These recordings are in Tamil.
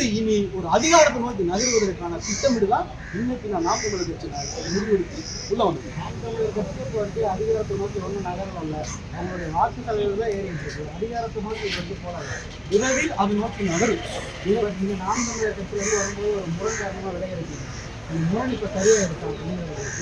இருந்து இனி ஒரு அதிகாரத்தை நோக்கி நகர்வதற்கான திட்டமிடுதான் இன்னைக்கு நான் நாம் தமிழர் கட்சி முடிவெடுத்து உள்ள வந்தேன். நாம் தமிழர் வந்து அதிகாரத்தை நோக்கி ஒன்றும் நகரல அவங்களுடைய வாக்கு தலைவர் தான் ஏறிட்டு அதிகாரத்தை நோக்கி வந்து போறாங்க விரைவில் அது நோக்கி நகரும். இது இந்த நாம் தமிழர் வந்து வரும்போது ஒரு முரண் விளையாடுறீங்க விளையாடுது முரண் இப்போ சரியாக இருக்கா?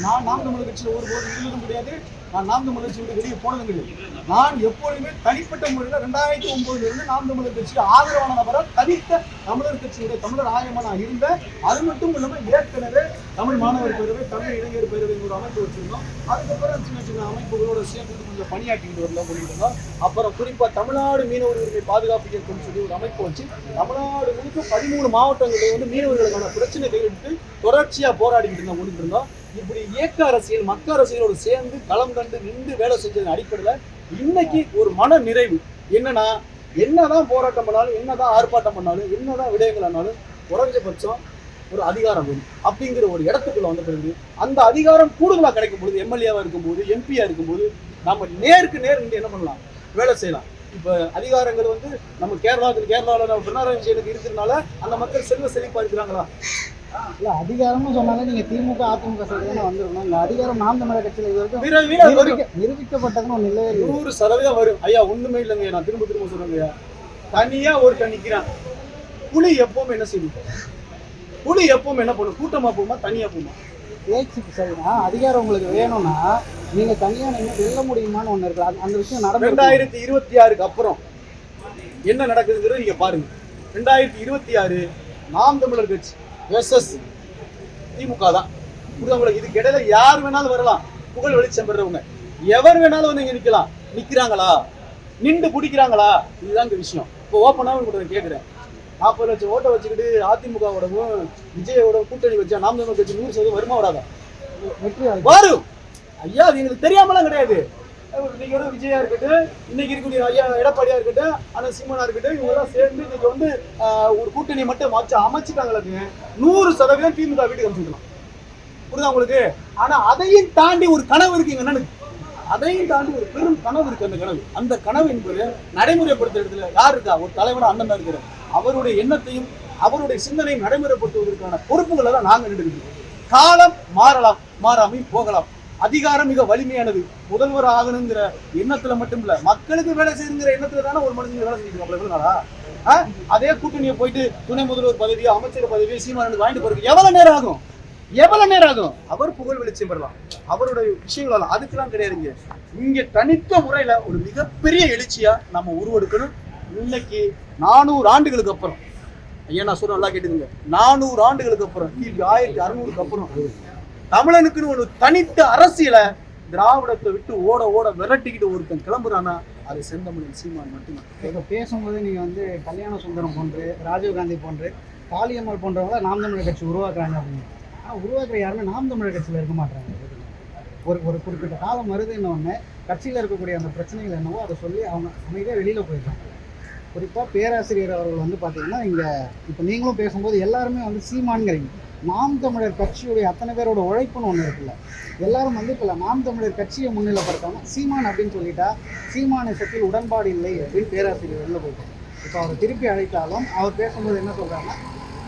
நான் நாம் தமிழர் கட்சியில் ஒருபோது இருந்ததும் கிடையாது. நான் நாம் தமிழர் கட்சி வெளியே போனதும் கிடையாது நான் எப்பொழுதுமே தனிப்பட்ட முறையில் ரெண்டாயிரத்தி ஒன்பதுலேருந்து நாம் தமிழர் கட்சிக்கு ஆதரவான நபராக தனித்த தமிழர் கட்சியுடைய தமிழர் ஆயமாக நான் இருந்தேன். அது மட்டும் இல்லாமல் ஏற்கனவே தமிழ் மாணவர் பேரவை தமிழ் இளைஞர் பேரவை ஒரு அமைப்பு வச்சிருந்தோம். அதுக்கப்புறம் சின்ன சின்ன அமைப்புகளோட சேர்ந்து கொஞ்சம் பணியாற்றிக்கிட்டு வரலாம் பண்ணிட்டு அப்புறம் குறிப்பாக தமிழ்நாடு மீனவர் உரிமை பாதுகாப்பு இயக்கம்னு சொல்லி ஒரு அமைப்பு வச்சு தமிழ்நாடு முழுக்க பதிமூணு மாவட்டங்களில் வந்து மீனவர்களுக்கான பிரச்சனை கையெழுத்து தொடர்ச்சியாக போராடிக்கிட்டு இருந்தோம் ஒன்று இருந்தோம். இப்படி இயக்க அரசியல் மக்க அரசியலோடு சேர்ந்து களம் கண்டு நின்று வேலை செஞ்சதன் அடிப்படையில் இன்னைக்கு ஒரு மன நிறைவு. என்னன்னா என்னதான் போராட்டம் பண்ணாலும் என்னதான் ஆர்ப்பாட்டம் பண்ணாலும் என்னதான் விடயங்கள் ஆனாலும் குறைஞ்சபட்சம் ஒரு அதிகாரம் வேணும். அப்படிங்கிற ஒரு இடத்துக்குள்ள வந்த பிறகு அந்த அதிகாரம் கூடுதலா கிடைக்கும் பொழுது எம்எல்ஏவா இருக்கும்போது எம்பியா இருக்கும்போது நம்ம நேருக்கு நேர் இங்க என்ன பண்ணலாம்? வேலை செய்யலாம். இப்ப அதிகாரங்கள் வந்து நம்ம கேரளாவுக்கு கேரளாவில் நம்ம பினராயி விஜயனுக்கு இருக்கிறதுனால அந்த மக்கள் செல்வ செழிப்பாக இருக்கிறாங்களா? இல்ல அதிகாரம்னு சொன்னாலே நீங்க திமுக அதிமுக சைடு தானே வந்துருக்கணும் இந்த அதிகாரம் நாம் தமிழர் கட்சியில இது வரைக்கும் நிரூபிக்கப்பட்டதுன்னு ஒண்ணு இல்லவே இல்லை. நூறு சதவீதம் வரும். ஐயா ஒண்ணுமே இல்லைங்க நான் திரும்ப திரும்ப சொல்றேங்க தனியா ஒருத்தன் நிக்கிறான். புலி எப்பவுமே என்ன செய்யும்? புலி எப்பவுமே என்ன பண்ணும்? கூட்டமா போகுமா? தனியா போகுமா? பேச்சுக்கு சரினா அதிகாரம் உங்களுக்கு வேணும்னா நீங்க தனியா நீங்க வெல்ல முடியுமான்னு ஒண்ணு இருக்கு. அந்த விஷயம் நடந்து ரெண்டாயிரத்தி இருபத்தி ஆறுக்கு அப்புறம் என்ன நடக்குதுங்கிறது நீங்க பாருங்க. ரெண்டாயிரத்தி இருபத்தி ஆறு நாம் தமிழர் கட்சி. வெர்சஸ் திமுக தான். புரியுதா உங்களுக்கு? இதுக்கு இடையில யார் வேணாலும் வரலாம். புகழ் வெளிச்சம் பெறவங்க எவர் வேணாலும் வந்து இங்க நிக்கலாம். நிக்கிறாங்களா? நின்று பிடிக்கிறாங்களா இதுதான் இந்த விஷயம். இப்போ ஓப்பனா உங்கள்கிட்ட நான் கேட்குறேன் நாற்பது லட்சம் ஓட்டை வச்சுக்கிட்டு அதிமுகவோடவும் விஜயோட கூட்டணி வச்சா நாம் தமிழர் கட்சி நூறு சதவீதம் வருமா வராதா. வரும். ஐயா அது எங்களுக்கு தெரியாமலாம் கிடையாது. இன்னைக்கு வந்து விஜயா இருக்கட்டும் இன்னைக்கு இருக்கக்கூடிய ஐயா எடப்பாடியா இருக்கட்டும் அண்ணன் சீமானா இருக்கட்டும் இவங்க எல்லாம் சேர்ந்து இன்னைக்கு வந்து ஆஹ், ஒரு கூட்டணி மட்டும் வச்சு அமைச்சிட்டாங்களுக்கு நூறு சதவீதம் திமுக வீட்டுக்கு அமைச்சுக்கலாம் புரியுதா உங்களுக்கு? ஆனா அதையும் தாண்டி ஒரு கனவு இருக்கு எங்க அண்ணனுக்கு அதையும் தாண்டி ஒரு பெரும் கனவு இருக்கு அந்த கனவு. அந்த கனவு என்பது நடைமுறைப்படுத்த இடத்துல யார் இருக்கா? ஒரு தலைவனா அண்ணன் தான் இருக்கிறார். அவருடைய எண்ணத்தையும் அவருடைய சிந்தனையும் நடைமுறைப்படுத்துவதற்கான பொறுப்புகளை தான் நாங்க எடுத்துக்கிட்டு காலம் மாறலாம் மாறாமையும் போகலாம். அதிகாரம் மிக வலிமையானது. முதல்வர் ஆகணுங்கிற எண்ணத்துல மட்டும் இல்ல மக்களுக்கு வேலை செய்யுங்கிற எண்ணத்துல தானே ஒரு மனுஷன் வேலை செஞ்சுட்டு அவ்வளவு நாளா? ஆ? அதே கூட்டணியை போயிட்டு துணை முதல்வர் பதவியோ அமைச்சர் பதவியோ சீமானு வாங்கிட்டு போறதுக்கு எவ்வளவு நேரம் ஆகும்? எவ்வளவு நேரம் ஆகும்? அவர் புகழ் வெளிச்சம் பெறலாம். அவருடைய விஷயங்கள் அதுக்கெல்லாம் கிடையாதுங்க. இங்க தனித்த முறையில ஒரு மிகப்பெரிய எழுச்சியா நம்ம உருவெடுக்கணும். இன்னைக்கு நானூறு ஆண்டுகளுக்கு அப்புறம். ஐயா நான் சொல்ல நல்லா கேட்டுக்கோங்க. நானூறு ஆண்டுகளுக்கு அப்புறம். ஆயிரத்தி அறுநூறுக்கு அப்புறம். தமிழனுக்குன்னு ஒரு தனித்த அரசியலை திராவிடத்தை விட்டு ஓட ஓட விரட்டிக்கிட்டு ஒருத்தன் கிளம்புறானா அது செந்தமிழன் சீமான் மட்டும்தான். இப்போ பேசும்போது நீங்க வந்து கல்யாண சுந்தரம் போன்று ராஜீவ்காந்தி போன்று காளியம்மாள் போன்றவங்கள நாம் தமிழர் கட்சி உருவாக்குறாங்க அப்படின்னு. ஆனால் உருவாக்குற யாருமே நாம் தமிழர் கட்சியில் இருக்க மாட்டாங்க ஒரு ஒரு குறிப்பிட்ட காலம் வருதுன்னு ஒன்று கட்சியில் இருக்கக்கூடிய அந்த பிரச்சனைகள் என்னவோ அதை சொல்லி அவங்க அமைதியாக வெளியில் போயிருக்காங்க குறிப்பாக பேராசிரியர் அவர்கள் வந்து பார்த்தீங்கன்னா இங்கே இப்போ நீங்களும் பேசும்போது எல்லாருமே வந்து சீமான்கிறீங்க நாம் தமிழர் கட்சியுடைய அத்தனை பேரோட உழைப்புன்னு ஒன்று இருக்குல்ல. எல்லாரும் வந்து இப்போ நாம் தமிழர் கட்சியை முன்னிலைப்படுத்தாமல் சீமான் அப்படின்னு சொல்லிட்டா சீமானிசத்தில் உடன்பாடு இல்லை அப்படின்னு பேராசிரியர் வெளில போயிட்டார். இப்போ அவர் திருப்பி அழைத்தாலும் அவர் பேசும்போது என்ன சொல்கிறாங்கன்னா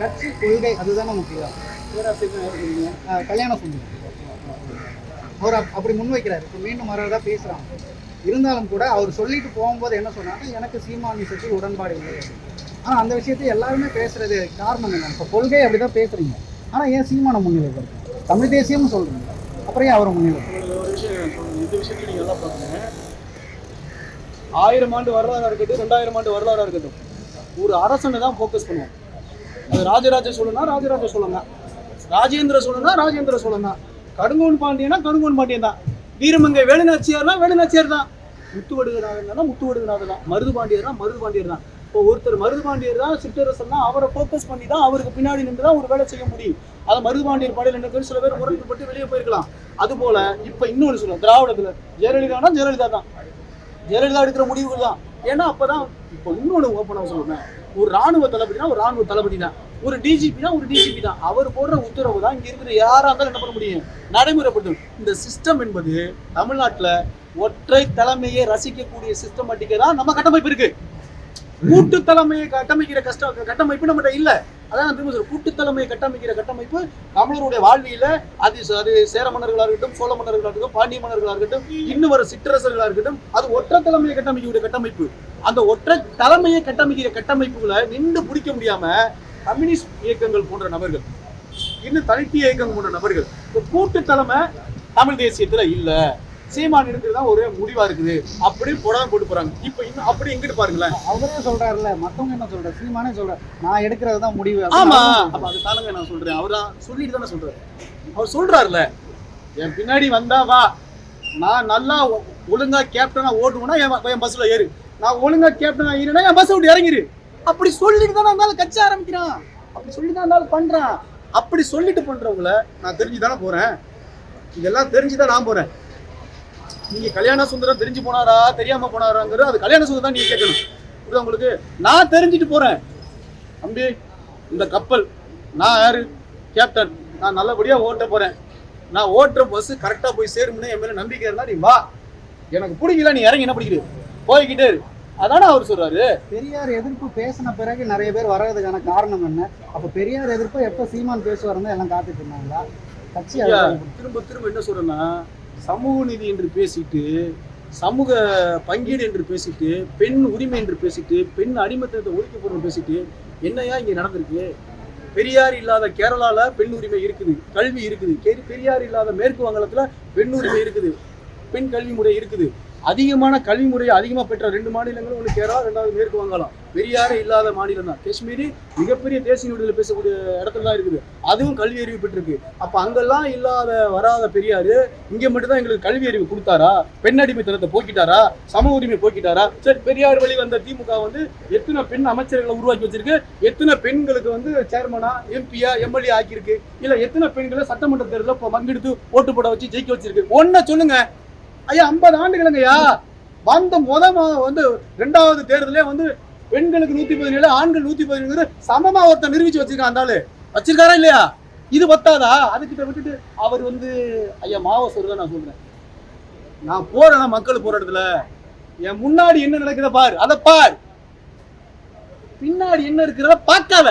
கட்சி கொள்கை அதுதானே முக்கியம். பேராசிரியர் கல்யாணம் சொல்லுங்க அவர் அப்படி முன்வைக்கிறார். இப்போ மீண்டும் மறுபடியும் பேசுகிறாங்க இருந்தாலும் கூட அவர் சொல்லிட்டு போகும்போது என்ன சொன்னாங்கன்னா எனக்கு சீமானி சீமானிசத்தில் உடன்பாடு இல்லை. ஆனால் அந்த விஷயத்தை எல்லாருமே பேசுறது காரணம் என்ன? இப்போ கொள்கை அப்படி தான் பேசுறீங்க. ஆனால் ஏன் சீமான முன்னிலை தமிழ் தேசியம்னு சொல்றீங்க. அப்புறம் ஏன் அவரை முன்னிலை இந்த நல்லா பாருங்க. ஆயிரம் ஆண்டு வரலாறாக இருக்கட்டும் ரெண்டாயிரம் ஆண்டு வரலாறாக இருக்கட்டும் ஒரு அரசனை தான் ஃபோக்கஸ் பண்ணுவோம். அது ராஜராஜ சோழனா ராஜராஜ சோழன் தான். ராஜேந்திர சோழனா ராஜேந்திர சோழன் தான். கடுங்கோன் பாண்டியனா கடுங்கோன் பாண்டியன் தான். வீரமங்கை வேலுநாச்சியார்னா வேலுநாச்சியார் தான் முத்துவடுகநாதன் முத்துவடுகநாதன் தான் மருது பாண்டியர் தான் மருது பாண்டியர் தான் இப்போ ஒருத்தர் மருது பாண்டியர் தான் சிற்றரசன்னா அவரை ஃபோக்கஸ் பண்ணி தான் அவருக்கு பின்னாடி நின்று தான் ஒரு வேலை செய்ய முடியும். அதை மருது பாண்டியர் படையில் நின்று சில பேர் முரண்பட்டு வெளியே போயிருக்கலாம். அதுபோல இப்போ இன்னொன்று சொல்லுவோம் திராவிடத்தில் ஜெயலலிதானா ஜெயலலிதா தான் ஜெயலலிதா எடுக்கிற முடிவுகள் தான் ஏன்னா அப்போ தான் இப்போ இன்னொன்று ஓப்பனாக சொல்லுவேன் ஒரு ராணுவ தளபதினா ஒரு ராணுவ தளபதி தான் ஒரு டிஜிபி தான் ஒரு டிஜிபி தான். அவர் போடுற உத்தரவு தான் இங்க இருக்கிற யாராக இருந்தாலும் என்ன பண்ண முடியும்? நடைமுறைப்படுத்தும் இந்த சிஸ்டம் என்பது தமிழ்நாட்டுல ஒற்றை தலைமையை ரசிக்கக்கூடிய சிஸ்டமேட்டிக்கை தான் நம்ம கட்டமைப்பு இருக்கு. கூட்டு தலைமையை கட்டமைக்கிற கஷ்டம் கட்டமைப்பு நம்மகிட்ட இல்ல. அதான் நான் திரும்ப சொல்றேன். கூட்டு தலைமையை கட்டமைக்கிற கட்டமைப்பு தமிழருடைய வாழ்வியில அது அது சேர மன்னர்களா இருக்கட்டும் சோழ மன்னர்களா இருக்கட்டும் பாண்டிய மன்னர்களா இருக்கட்டும் இன்னும் வர சிற்றரசர்களா இருக்கட்டும் அது ஒற்றை தலைமையை கட்டமைக்கக்கூடிய கட்டமைப்பு. அந்த ஒற்றை தலைமையை கட்டமைக்கிற கட்டமைப்புகளை நின்று பிடிக்க முடியாம கம்யூனிஸ்ட் இயக்கங்கள் போன்ற நபர்கள் இன்னும் தனித்து இயக்கங்கள் போன்ற நபர்கள் இந்த கூட்டு தலைமை தமிழ் தேசியத்துல இல்ல. சீமான் இருக்கிறது தான் ஒரே முடிவா இருக்குது. அப்படி போடாம போட்டு போறாங்க. இப்ப இன்னும் அப்படி எங்கிட்டு பாருங்களேன்? அவரே சொல்றாருல்ல மத்தவங்க என்ன சொல்ற? சீமானே சொல்ற நான் எடுக்கிறது தான் முடிவு. ஆமா. அப்ப அது தானங்க நான் சொல்றேன். அவரா சொல்லிட்டு தானே சொல்றாரு. அவர் சொல்றாருல என் பின்னாடி வந்தா வா. நான் நல்லா ஒழுங்கா கேப்டனா ஓட்டுவேனா என் பஸ்ல ஏறு. நான் ஒழுங்கா கேப்டனா ஏறினா என் பஸ் விட்டு இறங்கிரு. அப்படி சொல்லிட்டு தானே இருந்தாலும் கட்சி ஆரம்பிக்கிறான். அப்படி சொல்லி தான் இருந்தாலும் பண்றான். அப்படி சொல்லிட்டு பண்றவங்கள நான் தெரிஞ்சு தானே போறேன். இதெல்லாம் தெரிஞ்சு தான் நான் போறேன். நீங்க கல்யாண சுந்தரம் தெரிஞ்சு போனாரா தெரியாம போனாராங்கிறது அது கல்யாண சுந்தரம் தான் நீங்க கேட்கணும். புரியுதா உங்களுக்கு? நான் தெரிஞ்சுட்டு போறேன். தம்பி இந்த கப்பல் நான் யாரு? கேப்டன் நான் நல்லபடியா ஓட்ட போறேன். நான் ஓட்டுற பஸ் கரெக்டா போய் சேரும்னு என் மேல நம்பிக்கை இருந்தா நீ வா. எனக்கு பிடிக்கல நீ இறங்கி என்ன பிடிக்குது? போய்கிட்டே இரு. அதானே அவர் சொல்றாரு. பெரியார் எதிர்ப்பு பேசின பிறகு நிறைய பேர் வர்றதுக்கான காரணம் என்ன? அப்ப பெரியார் எதிர்ப்பு எப்ப சீமான் பேசுவாருன்னு எல்லாம் காத்துட்டு இருந்தாங்களா? கட்சி ஐயா, அதை- திரும்ப திரும்ப என்ன சொல்றேன்னா சமூக நீதி என்று பேசிட்டு சமூக பங்கீடு என்று பேசிட்டு பெண் உரிமை என்று பேசிட்டு பெண் அடிமத்தத்தை ஒழிக்கப்படும் பேசிட்டு என்னையா இங்க நடந்திருக்கு? பெரியார் இல்லாத கேரளால பெண் உரிமை இருக்குது கல்வி இருக்குது. பெரியார் இல்லாத மேற்கு வங்காளத்துல பெண் உரிமை இருக்குது பெண் கல்வி முறை இருக்குது. அதிகமான கல்வி முறையை அதிகமாக பெற்ற ரெண்டு மாநிலங்களும் ஒன்று கேரளா ரெண்டாவது மேற்கு வங்காளம். பெரியாரே இல்லாத மாநிலம் தான். காஷ்மீரி மிகப்பெரிய தேசிய விடுதலை பேசக்கூடிய இடத்துல தான் இருக்குது. அதுவும் கல்வி அறிவு பெற்றிருக்கு. அப்போ அங்கெல்லாம் இல்லாத வராத பெரியார் இங்கே மட்டும்தான் எங்களுக்கு கல்வி அறிவு கொடுத்தாரா? பெண்ணடிமைத்தனத்தை போக்கிட்டாரா? சம உரிமை போக்கிட்டாரா? சரி பெரியார் வழி வந்த திமுக வந்து எத்தனை பெண் அமைச்சர்களை உருவாக்கி வச்சிருக்கு? எத்தனை பெண்களுக்கு வந்து சேர்மனா எம்பியா எம்எல்ஏ ஆக்கியிருக்கு? இல்லை எத்தனை பெண்களை சட்டமன்ற தேர்தலில் இப்போ பங்கெடுத்து ஓட்டு போட வச்சு ஜெயிக்க வச்சிருக்கு? ஒன்றை சொல்லுங்க. ஐயா ஐம்பது ஆண்டுகளுங்கய்யா. வந்த முத வந்து ரெண்டாவது தேர்தலே வந்து பெண்களுக்கு நூத்தி பதினேழு ஆண்கள் நூத்தி பதினேழு சமமா ஒருத்தன் நிரூபிச்சு வச்சிருக்கான் அந்த ஆளு. வச்சிருக்காரா இல்லையா? இது பத்தாதா அதுக்கிட்ட விட்டுட்டு அவர் வந்து ஐயா மாவ சொல்றத நான் சொல்றேன். நான் போறேன்னா மக்கள் போராட்டத்துல என் முன்னாடி என்ன நடக்குத பார் அதை பார். பின்னாடி என்ன இருக்கிறத பார்க்காத.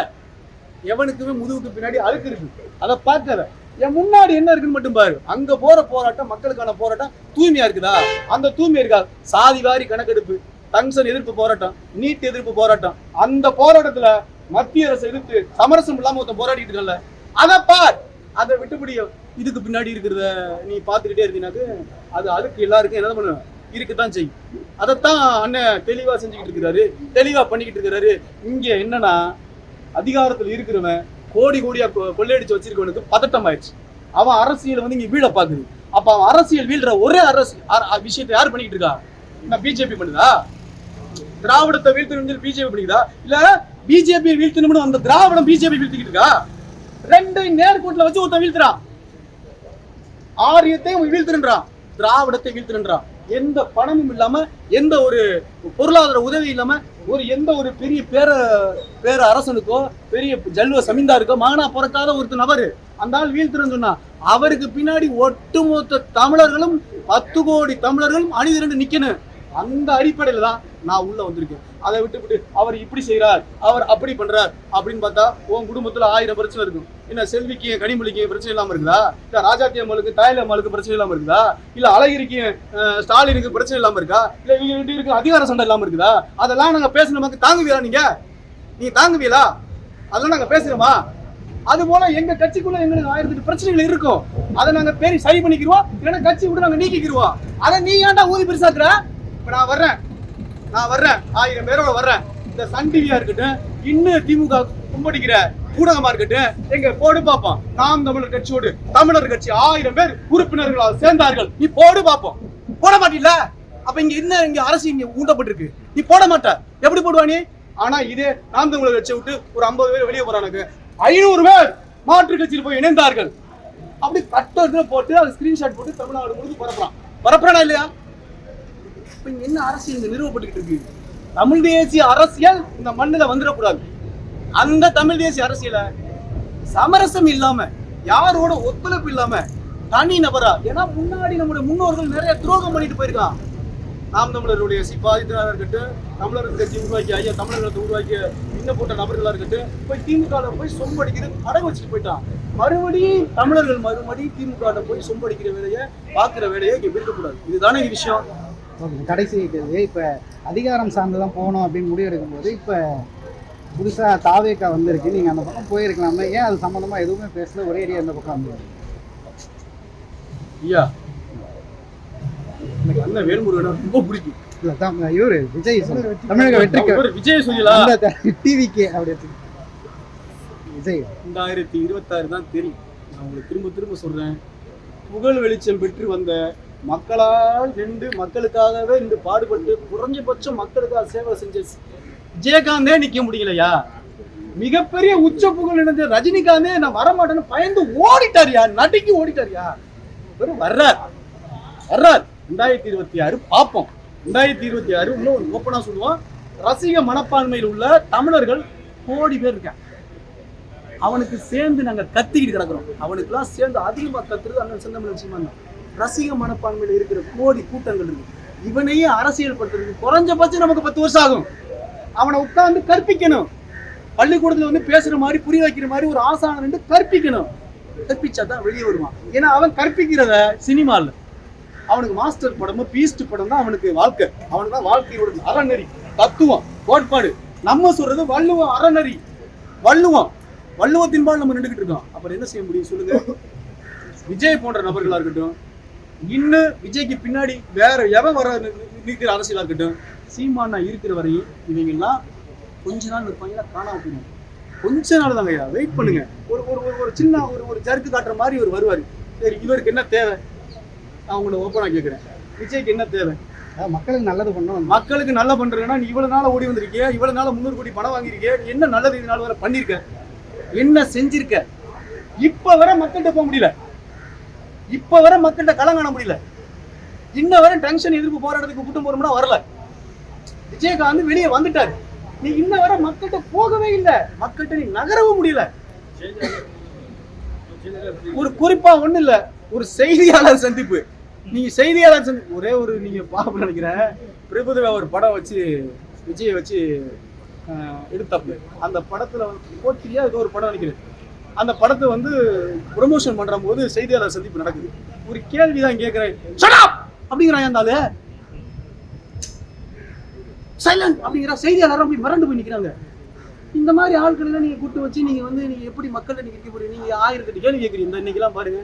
எவனுக்குமே முதுகுக்கு பின்னாடி அழுக்கு இருக்கு. அதை பார்க்காத. என் முன்னாடி என்ன இருக்குன்னு மட்டும் பாரு. அங்க போற போராட்டம் மக்களுக்கான போராட்டம் தூய்மையா இருக்குதா? அந்த தூய்மை இருக்கா? சாதி வாரி கணக்கெடுப்பு டங்ஷன் எதிர்ப்பு போராட்டம் நீட் எதிர்ப்பு போராட்டம். அந்த போராட்டத்துல மத்திய அரசு எதிர்த்து சமரசம் இல்லாம ஒருத்தன் போராடிட்டு இருக்கல அதை பார். அதை விட்டுபடி. இதுக்கு பின்னாடி இருக்கிறத நீ பார்த்துக்கிட்டே இருந்தீனாக்கு அது அதுக்கு எல்லாருக்கும் என்ன பண்ணுவேன் இருக்குதான் செய்யும். அதைத்தான் அண்ணன் தெளிவா செஞ்சுக்கிட்டு இருக்கிறாரு. தெளிவா பண்ணிக்கிட்டு இருக்கிறாரு. இங்க என்னன்னா அதிகாரத்துல இருக்கிறவன் கோடி கோடியா கொ- கொள்ளையடிச்சு வச்சிருக்கவனுக்கு பதட்டம் ஆயிடுச்சு அவன் அரசியல் வந்து இங்க வீழ பாக்குது. அப்ப அவன் அரசியல் வீழ்ற ஒரே அரசு விஷயத்தை யார் பண்ணிட்டு இருக்கா? என்ன பிஜேபி பண்ணுதா? திராவிடத்தை வீழ்த்தணும் பிஜேபி பண்ணிக்குதா? இல்ல பிஜேபி வீழ்த்தணும்னு அந்த திராவிடம் பிஜேபி வீழ்த்திக்கிட்டு இருக்கா? ரெண்டு நேர்கோட்டில் வச்சு ஒருத்தன் வீழ்த்துறான். ஆரியத்தை வீழ்த்துறான் திராவிடத்தை வீழ்த்துறான் எந்த பணமும் இல்லாம எந்த ஒரு பொருளாதார உதவி இல்லாம ஒரு எந்த ஒரு பெரிய பேர பேர அரசனுக்கோ பெரிய ஜல்வ சமீந்தாருக்கோ மகனா பிறக்காத ஒரு நபர் அந்த ஆள் வீழ்த்துறன்னு சொன்னா அவருக்கு பின்னாடி ஒட்டுமொத்த தமிழர்களும் பத்து கோடி தமிழர்களும் அணிதிரண்டு நிக்கணும். அந்த அடிப்படையில தான் நான் உள்ள வந்திருக்கேன். அதை விட்டுவிட்டு அவர் இப்படி செய்கிறார் அவர் அப்படி பண்ணுறார் அப்படின்னு பார்த்தா உன் குடும்பத்தில் ஆயிரம் பிரச்சனை இருக்கும். என்ன செல்விக்கு கனிமொழிக்கு பிரச்சனை இல்லாமல் இருக்குதா? இல்லை ராஜாத்தி அம்மாளுக்கு தாயில அம்மாளுக்கு பிரச்சனை இல்லாமல் இருக்குதா? இல்லை அழகிரிக்கு ஸ்டாலினுக்கு பிரச்சனை இல்லாமல் இருக்கா? இல்லை இவங்க ரெண்டு இருக்கு அதிகார சண்டை இல்லாமல் இருக்குதா? அதெல்லாம் நாங்கள் பேசின நமக்கு தாங்குவீரா நீங்க? நீங்க தாங்குவீங்களா அதெல்லாம் நாங்கள் பேசுகிறோமா அது போல எங்க கட்சிக்குள்ள எங்களுக்கு ஆயிரத்தி பிரச்சனைகள் இருக்கும். அதை நாங்க பேரி சரி பண்ணிக்கிறோம் இல்லைன்னா கட்சி விட்டு நாங்க நீக்கிக்கிறோம் அதை நீ ஏன்டா ஊதி பெருசாக்குற? இப்ப நான் வர்றேன். நான் வர்றேன். ஆயிரம் பேரோட வர்றேன். இந்த சன் டிவியா இருக்கட்டும் இன்னும் திமுக கும்படிக்கிற ஊடகமா இருக்கட்டும் எங்க போடு பாப்போம். நாம் தமிழர் கட்சியோடு தமிழர் கட்சி ஆயிரம் பேர் உறுப்பினர்களாக சேர்ந்தார்கள். நீ போடு பாப்போம். போட மாட்டீங்களா? அப்ப இங்க என்ன இங்க அரசு இங்க ஊண்டப்பட்டிருக்கு. நீ போட மாட்ட. எப்படி போடுவா நீ? ஆனா இதே நாம் தமிழர் கட்சியை விட்டு ஒரு ஐம்பது பேர் வெளியே போறானுங்க. ஐநூறு பேர் மாற்று கட்சியில் போய் இணைந்தார்கள். அப்படி கட்டத்துல போட்டு அது ஸ்கிரீன்ஷாட் போட்டு தமிழ்நாடு முழுக்க பரப்புறான். பரப்புறானா இல்லையா? இப்போ இங்கே என்ன அரசியல் இங்கே நிறுவப்பட்டுக்கிட்டு இருக்கு? தமிழ் தேசிய அரசியல் இந்த மண்ணில் வந்துடக்கூடாது. அந்த தமிழ் தேசிய அரசியல சமரசம் இல்லாம யாரோட ஒத்துழைப்பு இல்லாம தனி நபரா? ஏன்னா முன்னாடி நம்முடைய முன்னோர்கள் நிறைய துரோகம் பண்ணிட்டு போயிருக்கான். நாம் தமிழருடைய சிபாதித்தனாக இருக்கட்டும் தமிழர் கட்சி உருவாக்கி ஐயா தமிழர்களை உருவாக்கிய இன்னும் போட்ட நபர்களா இருக்கட்டும் போய் திமுக போய் சொம்படிக்கிறது அடகு வச்சுட்டு போயிட்டான். மறுபடியும் தமிழர்கள் மறுபடியும் திமுக போய் சொம்படிக்கிற வேலையை பார்க்குற வேலையை இங்கே இருக்கக்கூடாது இதுதானே விஷயம். ஓகே கடைசி கேள்வி இப்போ அதிகாரம் சார்ந்து தான் போகணும் அப்படின்னு முடிவு எடுக்கும்போது இப்போ புதுசாக தாவேக்கா வந்திருக்கு. நீங்கள் அந்த பக்கம் போயிருக்கலாம்ல. ஏன் அது சம்மந்தமாக எதுவுமே பேசல? ஒரே அடியாக அந்த பக்கம் வந்து. ஐயா எனக்கு அண்ணன் வேல்முருகனை ரொம்ப பிடிக்கும். இல்லை இவர் விஜய். தமிழக அவர் விஜய் சொல்லலா? அந்த டிவிக்கு அப்படி விஜய். ரெண்டாயிரத்தி இருபத்தாறு தான் தெரியும். நான் உங்களுக்கு திரும்ப திரும்ப சொல்றேன். புகழ் வெளிச்சம் பெற்று வந்த மக்களால் நின்று மக்களுக்காகவே இன்று பாடுபட்டு குறைஞ்சபட்சம் மக்களுக்காக சேவை செஞ்ச விஜயகாந்தே நிக்க முடியலையா? மிகப்பெரிய உச்ச புகழ் இணைஞ்ச ரஜினிகாந்தே நான் வரமாட்டேன்னு பயந்து ஓடிட்டாரியா நடுக்கி ஓடிட்டாரியா வெறும் வர்றார். வர்றார். ரெண்டாயிரத்தி இருபத்தி ஆறு பார்ப்போம் ரெண்டாயிரத்தி இருபத்தி ஆறு இன்னும் ஓப்பனா சொல்லுவோம். ரசிக மனப்பான்மையில் உள்ள தமிழர்கள் கோடி பேர் இருக்காங்க. அவனுக்கு சேர்ந்து நாங்க கத்திக்கிட்டு கிடக்குறோம். அவனுக்குலாம் சேர்ந்து அதிகமா கத்துறது அண்ணன் செந்தமிழ் விஷயமா இருந்தான் ரசிக மனப்பான்மையில் இருக்கிற கோடி கூட்டங்கள் இருக்கு. இவனையே அரசியல் படுத்துறதுக்கு குறைஞ்சபட்சம் நமக்கு பத்து வருஷம் ஆகும். அவனை உட்காந்து கற்பிக்கணும். பள்ளிக்கூடத்தில் வந்து பேசுற மாதிரி புரிய வைக்கிற மாதிரி ஒரு ஆசானம் நின்று கற்பிக்கணும். கற்பிச்சா தான் வெளியே வருவான். ஏன்னா அவன் கற்பிக்கிறத சினிமாவில் அவனுக்கு மாஸ்டர் படமும் பீஸ்ட் படம் தான் அவனுக்கு வாழ்க்கை. அவனுக்கு தான் வாழ்க்கையோட அறநெறி. தத்துவம் கோட்பாடு. நம்ம சொல்றது வள்ளுவம் அறநெறி. வள்ளுவம். வள்ளுவத்தின்பால் நம்ம நின்றுகிட்டு இருக்கோம். அப்புறம் என்ன செய்ய முடியும் சொல்லுங்க. விஜய் போன்ற நபர்களா இருக்கட்டும் இன்னும் விஜய்க்கு பின்னாடி வேற எவன் வர நி- நி- நிற்கிற அரசியலா இருக்கட்டும் சீமானா இருக்கிற வரையும் இவங்கெல்லாம் கொஞ்ச நாள் இருப்பாங்க காணாம போயிடும் கொஞ்ச நாள் தாங்க ஐயா வெயிட் பண்ணுங்க. ஒரு ஒரு ஒரு- சின்ன ஒரு ஒரு ஜருக்கு காட்டுற மாதிரி இவர் வருவார். சரி இவருக்கு என்ன தேவை? நான் உங்களை ஓப்பனா கேட்குறேன் விஜய்க்கு என்ன தேவை? மக்களுக்கு நல்லது பண்ணணும். மக்களுக்கு நல்லா பண்றேன்னா நீ இவ்வளவு நாள ஓடி வந்திருக்கிய? இவ்வளவு நாள முந்நூறு கோடி பணம் வாங்கியிருக்கிய? நீ என்ன நல்லது இது நாள் வரை பண்ணிருக்க என்ன செஞ்சிருக்க? இப்ப வர மக்கள்கிட்ட போக முடியல. இப்ப வர மக்கள்கிட்ட களம் காண முடியல. இன்ன வரை டென்ஷன் எதிர்ப்பு போராட்டத்துக்கு கூட்டம் போறோம்னா வரல. விஜயகாந்த் வெளியே வந்துட்டாரு. நீ இன்ன வரை மக்கள்கிட்ட போகவே இல்லை. மக்கள்கிட்ட நீ நகரவும் முடியல. ஒரு குறிப்பா ஒண்ணு இல்ல ஒரு செய்தியாளர் சந்திப்பு. நீங்க செய்தியாளர் சந்திப்பு ஒரே ஒரு நீங்க பாப்ப நினைக்கிறேன். பிரபுதேவா ஒரு படம் வச்சு விஜயை வச்சு ஆஹ், எடுத்தாப்புல. அந்த படத்துல போட்டியா ஏதோ ஒரு படம் நினைக்கிறேன். அந்த படத்தை வந்து ப்ரொமோஷன் பண்ற போது செய்தியாளர் சந்திப்பு நடக்குது. ஒரு கேள்வி தான் கேட்கிறேன் அப்படிங்கிறான் அந்த ஆளு. சைலண்ட் அப்படிங்கிற செய்தியாளர் அப்படி மறந்து போய் நிற்கிறாங்க இந்த மாதிரி ஆட்களை நீங்க கூட்டு வச்சு நீங்க வந்து நீங்க எப்படி மக்கள்கிட்ட நீங்கள் இருக்க போறீங்க? நீங்க ஆயிரத்தெட்டு கேள்வி கேட்குறீங்க. இந்த இன்னைக்கெல்லாம் பாருங்க.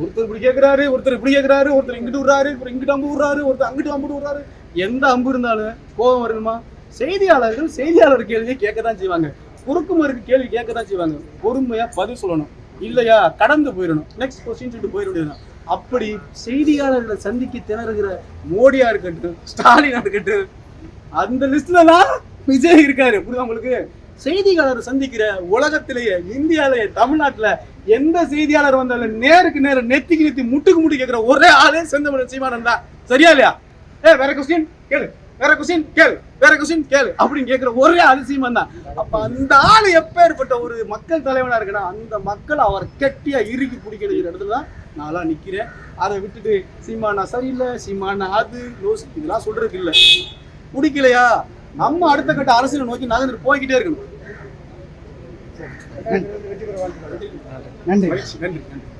ஒருத்தர் இப்படி கேட்குறாரு ஒருத்தர் இப்படி கேட்குறாரு ஒருத்தர் இங்கிட்டு விடுறாரு ஒருத்தர் இங்கிட்டு அம்பு விடுறாரு ஒருத்தர் அங்கிட்டு அம்பு விடுறாரு. எந்த அம்பு இருந்தாலும் கோபம் வருமா செய்தியாளர்கள் செய்தியாளர் கேள்வியை கேட்க தான் செய்வாங்க. குறுக்கு மறுக்கு கேள்வி கேட்க தான் செய்வாங்க. பொறுமையா பதில் சொல்லணும். இல்லையா? கடந்து போயிடணும். நெக்ஸ்ட் கொஸ்டின் சொல்லிட்டு போயிட வேண்டியதுதான். அப்படி செய்தியாளர்களை சந்திக்க திணறுகிற மோடியா இருக்கட்டும் ஸ்டாலினா இருக்கட்டும் அந்த லிஸ்ட்ல தான் விஜய் இருக்காரு. புரியுதா உங்களுக்கு? செய்தியாளர் சந்திக்கிற உலகத்திலேயே இந்தியாவிலேயே தமிழ்நாட்டுல எந்த செய்தியாளர் வந்தாலும் நேருக்கு நேரம் நெத்திக்கு நெத்தி முட்டுக்கு முட்டி கேட்கிற ஒரே ஆளே செந்தமிழ் சீமானன் தான். சரியா இல்லையா? ஏ வேற கொஸ்டின் கேளு. வேற கொஸ்டின் கேளு வேற கொஸ்டின் கேளு அப்படின்னு கேட்கிற ஒரே தான் அப்ப அந்த ஆளு எப்பேற்பட்ட ஒரு மக்கள் தலைவனா இருக்குன்னா அந்த மக்கள் அவர் கெட்டியா இறுக்கி பிடிக்கிற இடத்துல தான் நான்லாம் நிக்கிறேன். அதை விட்டுட்டு சீமானா சரியில்லை சீமானா அது லோஸ் இதெல்லாம் சொல்றதுக்கு இல்லை. பிடிக்கலையா நம்ம அடுத்த கட்ட அரசியலை நோக்கி நகர்ந்து போய்கிட்டே இருக்கணும். நன்றி நன்றி நன்றி.